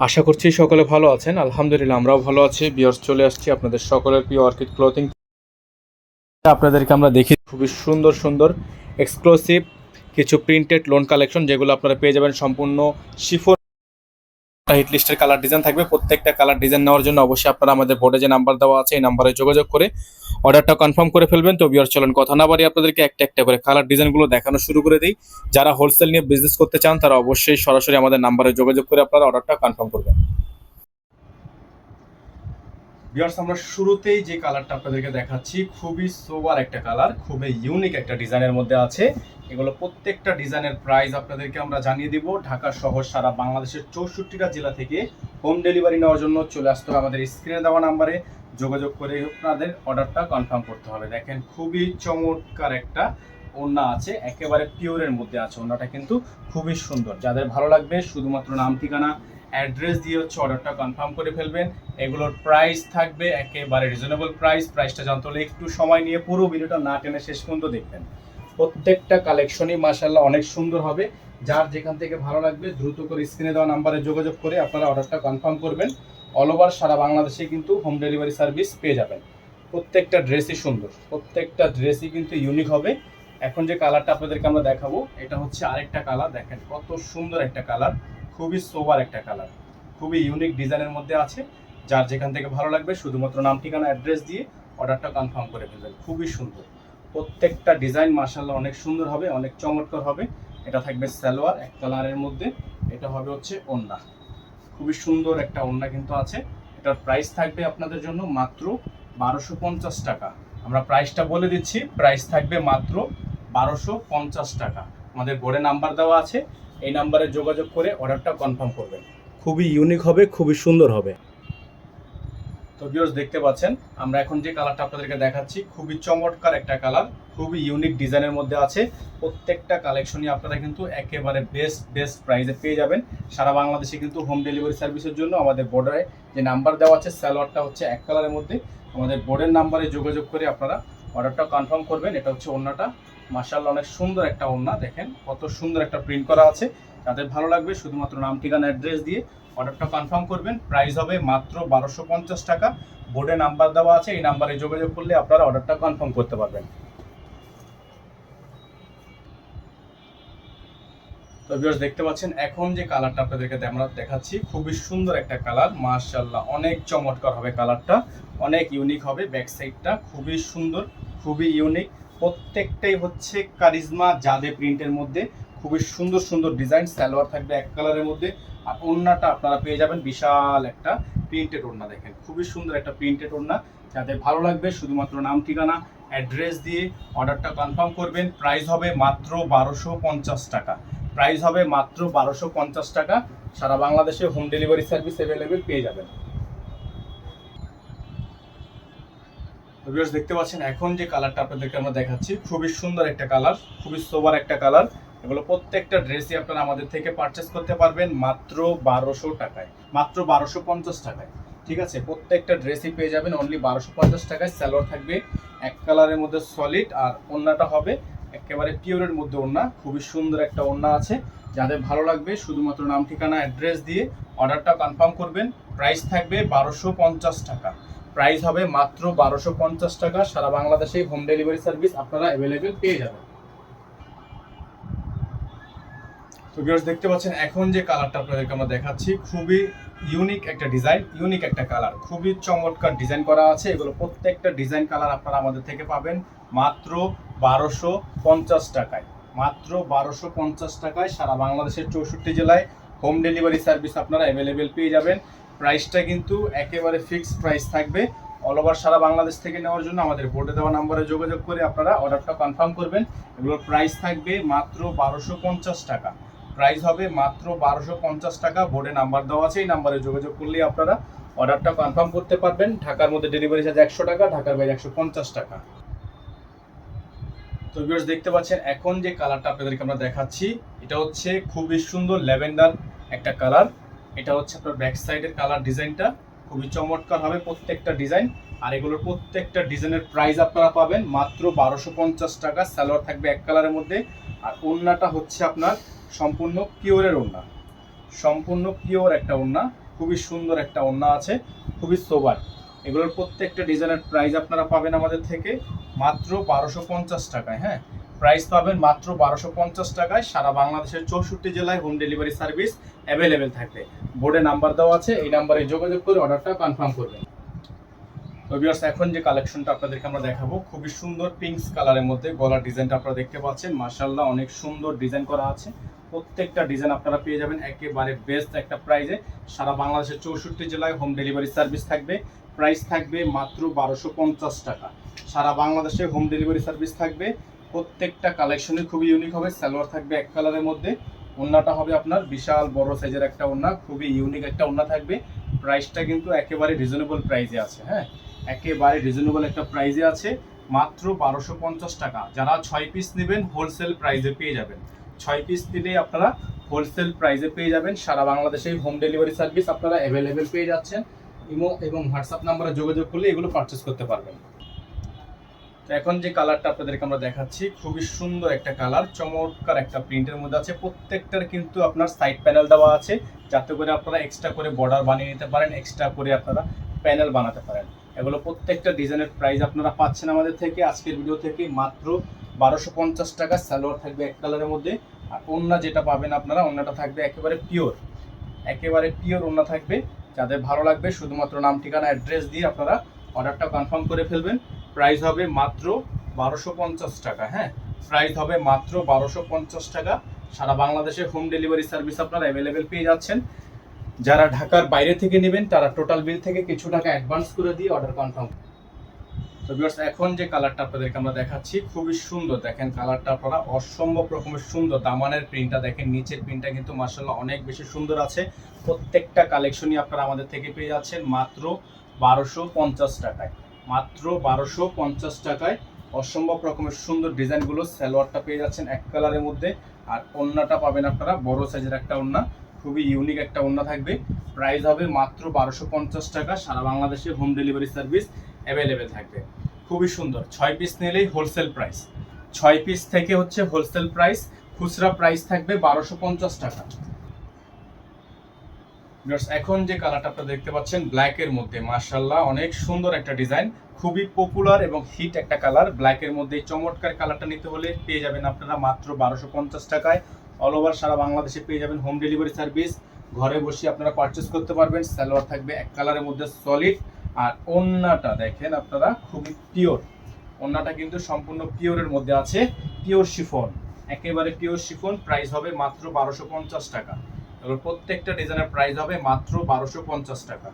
আশা করছি সকলে ভালো আছেন। আলহামদুলিল্লাহ, আমরাও ভালো আছি। বিয়ার্স চলে আসছি আপনাদের সকলের প্রিয় অর্কিড ক্লথিং আপনাদেরকে আমরা দেখি খুবই সুন্দর সুন্দর এক্সক্লুসিভ কিছু প্রিন্টেড লোন কালেকশন যেগুলো আপনারা পেয়ে যাবেন সম্পূর্ণ শিফোন হিট লিস্টের কালার ডিজাইন থাকবে। প্রত্যেকটা কালার ডিজাইন নেওয়ার জন্য অবশ্যই আপনারা আমাদের বোর্ডে যে নাম্বার দেওয়া আছে, এই নাম্বারে যোগাযোগ করে অর্ডারটা কনফার্ম করে ফেলবেন। তো বিয়ার চলেন কথা না বাড়ি আপনাদেরকে একটা একটা করে কালার ডিজাইনগুলো দেখানো শুরু করে দিই। যারা হোলসেল নিয়ে বিজনেস করতে চান, তারা অবশ্যই সরাসরি আমাদের নাম্বারে যোগাযোগ করে আপনারা অর্ডারটা কনফার্ম করবেন। বিয়ার্স আমরা শুরুতেই যে কালারটা আপনাদেরকে দেখাচ্ছি, খুবই সোবার একটা কালার খুবই ইউনিক একটা ডিজাইনের মধ্যে আছে। এগুলো প্রত্যেকটা ডিজাইনের প্রাইস আপনাদেরকে আমরা জানিয়ে দিব। ঢাকা শহর সারা বাংলাদেশের চৌষট্টিটা জেলা থেকে হোম ডেলিভারি নেওয়ার জন্য চলে আসতে হবে আমাদের স্ক্রিনে দেওয়া নাম্বারে যোগাযোগ করে আপনাদের অর্ডারটা কনফার্ম করতে হবে। দেখেন, খুবই চমৎকার একটা ওড়না আছে, একেবারে পিওরের মধ্যে আছে ওড়নাটা কিন্তু খুবই সুন্দর। যাদের ভালো লাগবে, শুধুমাত্র নাম, ঠিকানা অ্যাড্রেস দিয়ে হচ্ছে অর্ডারটা কনফার্ম করে ফেলবেন। এগুলোর প্রাইস থাকবে একেবারে রিজনেবল প্রাইস প্রাইসটা জানতে হলে একটু সময় নিয়ে পুরো ভিডিওটা না টেনে শেষ পর্যন্ত দেখবেন। প্রত্যেকটা কালেকশনই মাসাল্লাহ অনেক সুন্দর হবে। যার যেখান থেকে ভালো লাগবে দ্রুত করে স্ক্রিনে দেওয়া নাম্বারে যোগাযোগ করে আপনারা অর্ডারটা কনফার্ম করবেন। অল ওভার সারা বাংলাদেশে কিন্তু হোম ডেলিভারি সার্ভিস পেয়ে যাবেন। প্রত্যেকটা ড্রেসই সুন্দর। প্রত্যেকটা ড্রেসই কিন্তু ইউনিক হবে। এখন যে কালারটা আপনাদেরকে আমরা দেখাবো, এটা হচ্ছে আরেকটা কালার দেখেন কত সুন্দর একটা কালার খুবই সোবার একটা কালার খুবই ইউনিক ডিজাইনের মধ্যে আছে। যার যেখান থেকে ভালো লাগবে, শুধুমাত্র নাম, ঠিকানা অ্যাড্রেস দিয়ে অর্ডারটা কনফার্ম করে ফেলবেন। খুবই সুন্দর। প্রত্যেকটা ডিজাইন মার্শাল্লাহ অনেক সুন্দর হবে, অনেক চমৎকার হবে। এটা থাকবে সালোয়ার, এক কালারের মধ্যে। এটা হবে হচ্ছে ওন্না। খুবই সুন্দর একটা ওন্না কিন্তু আছে। এটার প্রাইস থাকবে আপনাদের জন্য মাত্র বারোশো পঞ্চাশ টাকা। আমরা প্রাইসটা বলে দিচ্ছি প্রাইস থাকবে মাত্র বারোশো পঞ্চাশ টাকা। আমাদের বোর্ডে নাম্বার দেওয়া আছে। এই নাম্বারে যোগাযোগ করে অর্ডারটা কনফার্ম করবেন। খুবই ইউনিক হবে খুবই সুন্দর হবে। তো ভিউয়ার্স দেখতে পাচ্ছেন আমরা এখন যে কালারটা আপনাদেরকে দেখাচ্ছি খুবই চমৎকার একটা কালার খুবই ইউনিক ডিজাইনের মধ্যে আছে। প্রত্যেকটা কালেকশনই আপনারা কিন্তু একেবারে বেস্ট বেস্ট প্রাইসে পেয়ে যাবেন। সারা বাংলাদেশে কিন্তু হোম ডেলিভারি সার্ভিসের জন্য আমাদের বোর্ডারে যে নাম্বার দেওয়া আছে স্যালোয়ারটা হচ্ছে এক কালারের মধ্যে। আমাদের বোর্ডের নাম্বারে যোগাযোগ করে আপনারা অর্ডারটা কনফার্ম করবেন। এটা হচ্ছে ওড়নাটা মার্শাল্লাহ অনেক সুন্দর একটা ওড়না, দেখেন কত সুন্দর একটা প্রিন্ট করা আছে। যাদের ভালো লাগবে শুধুমাত্র নাম, ঠিকানা অ্যাড্রেস দিয়ে অর্ডারটা কনফার্ম করবেন। প্রাইস হবে মাত্র বারোশো পঞ্চাশ টাকা। বোর্ডে নাম্বার দেওয়া আছে, এই নাম্বারে যোগাযোগ করলে আপনারা অর্ডারটা কনফার্ম করতে পারবেন। তো দেখতে পাচ্ছেন, এখন যে কালারটা আপনাদেরকে আমরা দেখাচ্ছি, খুবই সুন্দর একটা কালার মার্শাল্লাহ অনেক চমৎকার হবে কালারটা অনেক ইউনিক হবে ব্যাক সাইডটা খুবই সুন্দর, খুবই ইউনিক প্রত্যেকটাই হচ্ছে কারিজমা জাদে প্রিন্টের মধ্যে। খুবই সুন্দর সুন্দর ডিজাইন, সালোয়ার থাকবে এক কালারের মধ্যে। আর ওড়নাটা আপনারা পেয়ে যাবেন বিশাল একটা প্রিন্টেড ওড়না দেখেন। খুবই সুন্দর একটা প্রিন্টেড ওড়না। যাদের ভালো লাগবে, শুধুমাত্র নাম, ঠিকানা, অ্যাড্রেস দিয়ে অর্ডারটা কনফার্ম করবেন। প্রাইস হবে মাত্র বারোশো পঞ্চাশ টাকা। প্রাইস হবে মাত্র বারোশো পঞ্চাশ টাকা। সারা বাংলাদেশে হোম ডেলিভারি সার্ভিস অ্যাভেলেবেল পেয়ে যাবেন। ভিউয়ার্স দেখতে পাচ্ছেন, এখন যে কালারটা আপনাদেরকে আমরা দেখাচ্ছি, খুবই সুন্দর একটা কালার খুবই সোবার একটা কালার এগুলো প্রত্যেকটা ড্রেসই আপনারা আমাদের থেকে পারচেস করতে পারবেন মাত্র বারোশো টাকায়, মাত্র বারোশো পঞ্চাশ টাকায়। ঠিক আছে? প্রত্যেকটা ড্রেসই পেয়ে যাবেন অনলি বারোশো পঞ্চাশ টাকায়। স্যালোয়ার থাকবে এক কালারের মধ্যে সলিড আর ওড়নাটা হবে একেবারে পিওরের মধ্যে ওড়না খুবই সুন্দর একটা ওড়না আছে। যাদের ভালো লাগবে, শুধুমাত্র নাম, ঠিকানা অ্যাড্রেস দিয়ে অর্ডারটা কনফার্ম করবেন। প্রাইস থাকবে বারোশো পঞ্চাশ টাকা। প্রাইস হবে মাত্র বারোশো পঞ্চাশ টাকা। সারা বাংলাদেশে হোম ডেলিভারি সার্ভিস আপনারা অ্যাভেলেবেল পেয়ে যাবেন। তো ভিউয়ার্স দেখতে পাচ্ছেন, এখন যে কালারটা আপনাদেরকে আমরা দেখাচ্ছি, খুবই ইউনিক একটা ডিজাইন ইউনিক একটা কালার খুবই চমৎকার ডিজাইন করা আছে। এগুলো প্রত্যেকটা ডিজাইন কালার আপনারা আমাদের থেকে পাবেন মাত্র বারোশো পঞ্চাশ টাকায়। মাত্র বারোশো পঞ্চাশ টাকায় সারা বাংলাদেশের চৌষট্টি জেলায় হোম ডেলিভারি সার্ভিস আপনারা অ্যাভেলেবেল পেয়ে যাবেন। প্রাইসটা কিন্তু একেবারে ফিক্সড প্রাইস থাকবে। অল ওভার সারা বাংলাদেশ থেকে নেওয়ার জন্য আমাদের বোর্ডে দেওয়া নাম্বারে যোগাযোগ করে আপনারা অর্ডারটা কনফার্ম করবেন। এগুলোর প্রাইস থাকবে মাত্র বারোশো পঞ্চাশ টাকা। প্রাইস হবে মাত্র বারোশো পঞ্চাশ টাকা। বোর্ডে নাম্বার দেওয়া আছে, এই নাম্বারে যোগাযোগ করলেই আপনারা অর্ডারটা কনফার্ম করতে পারবেন। ঢাকার মধ্যে ডেলিভারি চার্জ একশো টাকা, ঢাকার বাইরে একশো পঞ্চাশ টাকা। তো ভিউয়ার্স দেখতে পাচ্ছেন, এখন যে কালারটা আপনাদেরকে আমরা দেখাচ্ছি, এটা হচ্ছে খুবই সুন্দর ল্যাভেন্ডার একটা কালার এটা হচ্ছে আপনার ব্যাক সাইডের কালার ডিজাইনটা খুবই চমৎকার হবে প্রত্যেকটা ডিজাইন আর এগুলোর প্রত্যেকটা ডিজাইনের প্রাইস আপনারা পাবেন মাত্র বারোশো পঞ্চাশ টাকা। স্যালোয়ার থাকবে এক কালারের মধ্যে। আর ওড়নাটা হচ্ছে আপনার সম্পূর্ণ পিওরের ওড়না। সম্পূর্ণ পিওর একটা ওড়না। খুবই সুন্দর একটা ওন্না আছে। খুবই সোবার এগুলোর প্রত্যেকটা ডিজাইনের প্রাইস আপনারা পাবেন আমাদের থেকে মাত্র বারোশো পঞ্চাশ টাকায় হ্যাঁ? প্রাইস পাবেন মাত্র বারোশো পঞ্চাশ টাকায়। সারা বাংলাদেশের চৌষট্টি জেলায় হোম ডেলিভারি সার্ভিস অ্যাভেলেবেল থাকবে। বোর্ডে নাম্বার দেওয়া আছে, এই নাম্বারে যোগাযোগ করে অর্ডারটা কনফার্ম করবেন। ভিউয়ার্স এখন যে কালেকশনটা আপনাদেরকে আমরা দেখাবো, খুবই সুন্দর পিঙ্কস কালারের মধ্যে গলার ডিজাইনটা আপনারা দেখতে পাচ্ছেন। মাশাআল্লাহ, অনেক সুন্দর ডিজাইন করা আছে। প্রত্যেকটা ডিজাইন আপনারা পেয়ে যাবেন একেবারে বেস্ট একটা প্রাইজে সারা বাংলাদেশের চৌষট্টি জেলায় হোম ডেলিভারি সার্ভিস থাকবে। প্রাইস থাকবে মাত্র বারোশো পঞ্চাশ টাকা। সারা বাংলাদেশে হোম ডেলিভারি সার্ভিস থাকবে। প্রত্যেকটা কালেকশনই খুবই ইউনিক হবে, সালোয়ার থাকবে এক কালারের মধ্যে। ওন্নাটা হবে আপনার বিশাল বড় সাইজের একটা ওন্না, খুবই ইউনিক একটা ওন্না থাকবে। প্রাইসটা কিন্তু একেবারে রিজনেবল প্রাইসে আছে হ্যাঁ? একেবারে রিজনেবল একটা প্রাইসে আছে, মাত্র বারোশো পঞ্চাশ টাকা। যারা ছয় পিস নেবেন হোলসেল প্রাইসে পেয়ে যাবেন। ছয় পিস নিলেই আপনারা হোলসেল প্রাইসে পেয়ে যাবেন। সারা বাংলাদেশে হোম ডেলিভারি সার্ভিস আপনারা অ্যাভেলেবেল পেয়ে যাচ্ছেন। ইমো এবং হোয়াটসঅ্যাপ নাম্বারে যোগাযোগ করলে এগুলো পারচেস করতে পারবেন। এখন যে কালারটা আপনাদেরকে আমরা দেখাচ্ছি, খুবই সুন্দর একটা কালার চমৎকার একটা প্রিন্টের মধ্যে আছে। প্রত্যেকটার কিন্তু আপনার সাইড প্যানেল দেওয়া আছে, যাতে করে আপনারা এক্সট্রা করে বর্ডার বানিয়ে নিতে পারেন এক্সট্রা করে আপনারা প্যানেল বানাতে পারেন। এগুলো প্রত্যেকটা ডিজাইনের প্রাইস আপনারা পাচ্ছেন আমাদের থেকে, আজকের ভিডিও থেকে মাত্র বারোশো পঞ্চাশ টাকা স্যালোয়ার থাকবে এক কালারের মধ্যে। আর ওন্না যেটা পাবেন আপনারা ওন্নাটা থাকবে একেবারে পিওর একেবারে পিওর ওন্না থাকবে। যাদের ভালো লাগবে, শুধুমাত্র নাম, ঠিকানা অ্যাড্রেস দিয়ে আপনারা অর্ডারটা কনফার্ম করে ফেলবেন। প্রাইস হবে মাত্র বারোশো পঞ্চাশ টাকা হ্যাঁ? প্রাইস হবে মাত্র বারোশো পঞ্চাশ টাকা। সারা বাংলাদেশে হোম ডেলিভারি সার্ভিস আপনারা অ্যাভেলেবেল পেয়ে যাচ্ছেন। যারা ঢাকার বাইরে থেকে নেবেন, তারা টোটাল বিল থেকে কিছু টাকা অ্যাডভান্স করে দিয়ে অর্ডার কনফার্ম তো ভিউয়ার্স এখন যে কালারটা আপনাদেরকে আমরা দেখাচ্ছি, খুবই সুন্দর। দেখেন কালারটা আপনারা অসম্ভব রকমের সুন্দর। দামানের প্রিন্টটা দেখেন, নিচের প্রিন্টটা কিন্তু মার্শাল্লাহ অনেক বেশি সুন্দর আছে। প্রত্যেকটা কালেকশনই আপনারা আমাদের থেকে পেয়ে যাচ্ছেন মাত্র বারোশো পঞ্চাশ টাকায়। মাত্র বারোশো পঞ্চাশ টাকায় অসম্ভব রকমের সুন্দর ডিজাইনগুলো সালোয়ারটা পেয়ে যাচ্ছেন এক কালারের মধ্যে। আর ওন্নাটা পাবেন আপনারা, বড় সাইজের একটা ওন্না, খুবই ইউনিক একটা ওন্না থাকবে। প্রাইস হবে মাত্র বারোশো পঞ্চাশ টাকা, সারা বাংলাদেশে হোম ডেলিভারি সার্ভিস অ্যাভেলেবেল থাকবে। খুবই সুন্দর, ছয় পিস নিলেই হোলসেল প্রাইস ছয় পিস থেকে হচ্ছে হোলসেল প্রাইস খুচরা প্রাইস থাকবে বারোশো পঞ্চাশ টাকা। এখন যে কালারটা আপনারা দেখতে পাচ্ছেন ব্ল্যাকের মধ্যে মার্শাল্লাহ অনেক সুন্দর একটা ডিজাইন খুবই পপুলার এবং হিট একটা কালার ব্ল্যাকের মধ্যে চমৎকার কালারটা নিতে হলে পেয়ে যাবেন আপনারা মাত্র বারোশো পঞ্চাশ টাকায়। অল ওভার সারা বাংলাদেশে পেয়ে যাবেন হোম ডেলিভারি সার্ভিস ঘরে বসে আপনারা পারচেস করতে পারবেন সালোয়ার থাকবে এক কালারের মধ্যে সলিড আর ওন্নাটা দেখেন আপনারা, খুবই পিওর ওন্নাটা কিন্তু সম্পূর্ণ পিওরের মধ্যে আছে পিওর শিফন একেবারে পিওর শিফন প্রাইস হবে মাত্র বারোশো পঞ্চাশ টাকা। এবার প্রত্যেকটা ডিজাইনের প্রাইস হবে মাত্র বারোশো পঞ্চাশ টাকা।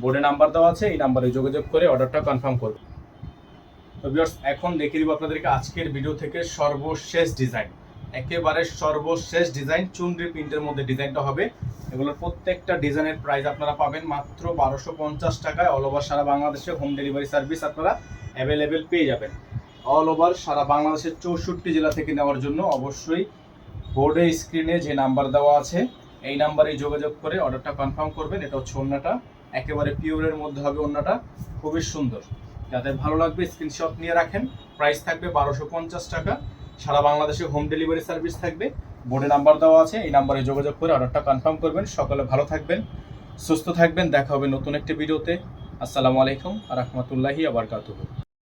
বোর্ডে নাম্বার দেওয়া আছে, এই নাম্বারে যোগাযোগ করে অর্ডারটা কনফার্ম করবে। তো এখন দেখিয়ে দিব আপনাদেরকে আজকের ভিডিও থেকে সর্বশেষ ডিজাইন একেবারে সর্বশেষ ডিজাইন চুনরি প্রিন্টের মধ্যে ডিজাইনটা হবে। এগুলোর প্রত্যেকটা ডিজাইনের প্রাইস আপনারা পাবেন মাত্র বারোশো পঞ্চাশ টাকায়। অল ওভার সারা বাংলাদেশে হোম ডেলিভারি সার্ভিস আপনারা অ্যাভেলেবেল পেয়ে যাবেন। অল ওভার সারা বাংলাদেশের চৌষট্টি জেলা থেকে নেওয়ার জন্য অবশ্যই বোর্ডে স্ক্রিনে যে নাম্বার দেওয়া আছে এই নাম্বারে যোগাযোগ করে অর্ডারটা কনফার্ম করবেন। এটা হচ্ছে অন্যটা একেবারে পিওরের মধ্যে হবে অন্যটা খুবই সুন্দর। যাদের ভালো লাগবে স্ক্রিনশট নিয়ে রাখেন। প্রাইস থাকবে বারোশো পঞ্চাশ টাকা। সারা বাংলাদেশে হোম ডেলিভারি সার্ভিস থাকবে। বোর্ডে নাম্বার দেওয়া আছে। এই নাম্বারে যোগাযোগ করে অর্ডারটা কনফার্ম করবেন। সকলে ভালো থাকবেন, সুস্থ থাকবেন। দেখা হবে নতুন একটি ভিডিওতে আসসালামু আলাইকুম রহমতুল্লাহি আবরকাতুহ